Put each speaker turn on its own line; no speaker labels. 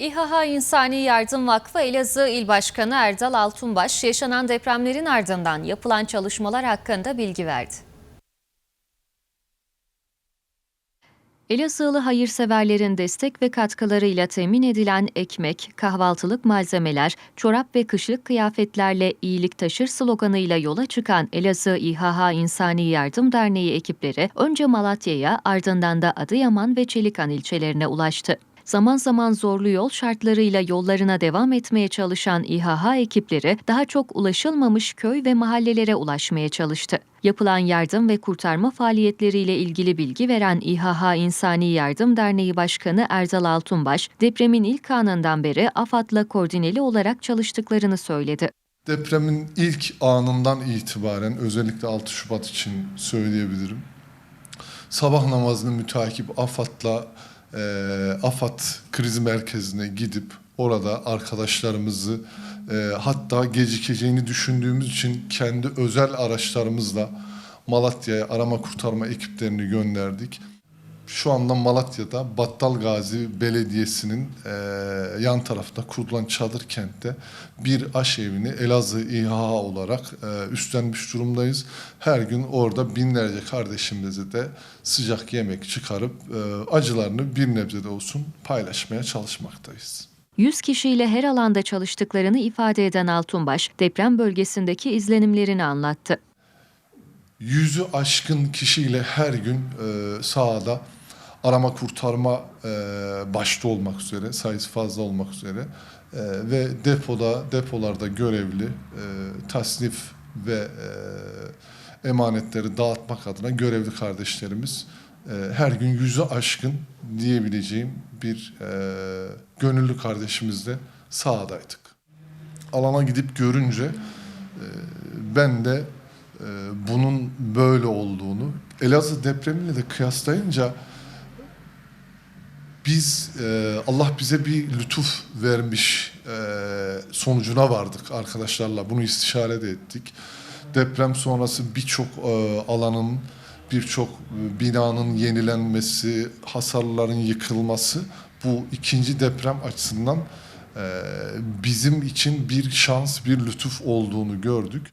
İHA İnsani Yardım Vakfı Elazığ İl Başkanı Erdal Altunbaş yaşanan depremlerin ardından yapılan çalışmalar hakkında bilgi verdi. Elazığlı hayırseverlerin destek ve katkılarıyla temin edilen ekmek, kahvaltılık malzemeler, çorap ve kışlık kıyafetlerle iyilik taşır sloganıyla yola çıkan Elazığ İHA İnsani Yardım Derneği ekipleri önce Malatya'ya ardından da Adıyaman ve Çelikan ilçelerine ulaştı. Zaman zaman zorlu yol şartlarıyla yollarına devam etmeye çalışan İHA ekipleri daha çok ulaşılmamış köy ve mahallelere ulaşmaya çalıştı. Yapılan yardım ve kurtarma faaliyetleriyle ilgili bilgi veren İHA İnsani Yardım Derneği Başkanı Erdal Altunbaş, depremin ilk anından beri AFAD'la koordineli olarak çalıştıklarını söyledi.
Depremin ilk anından itibaren özellikle 6 Şubat için söyleyebilirim. Sabah namazını mütakip AFAD'la e, AFAD kriz merkezine gidip orada arkadaşlarımızı e, hatta gecikeceğini düşündüğümüz için kendi özel araçlarımızla Malatya'ya arama kurtarma ekiplerini gönderdik. Şu anda Malatya'da Battal Gazi Belediyesi'nin e, yan tarafta kurulan çadır kentte bir aşevini Elazığ İHA olarak e, üstlenmiş durumdayız. Her gün orada binlerce kardeşimize de sıcak yemek çıkarıp e, acılarını bir nebze de olsun paylaşmaya çalışmaktayız.
100 kişiyle her alanda çalıştıklarını ifade eden Altunbaş, deprem bölgesindeki izlenimlerini anlattı.
yüzü aşkın kişiyle her gün e, sahada arama kurtarma e, başta olmak üzere, sayısı fazla olmak üzere e, ve depoda depolarda görevli e, tasnif ve e, emanetleri dağıtmak adına görevli kardeşlerimiz e, her gün yüzü aşkın diyebileceğim bir e, gönüllü kardeşimizle sahadaydık. Alana gidip görünce e, ben de e, bunun böyle olduğunu Elazığ depremiyle de kıyaslayınca biz e, Allah bize bir lütuf vermiş e, sonucuna vardık arkadaşlarla. Bunu istişare de ettik. Deprem sonrası birçok e, alanın, birçok e, binanın yenilenmesi, hasarların yıkılması bu ikinci deprem açısından e, bizim için bir şans, bir lütuf olduğunu gördük.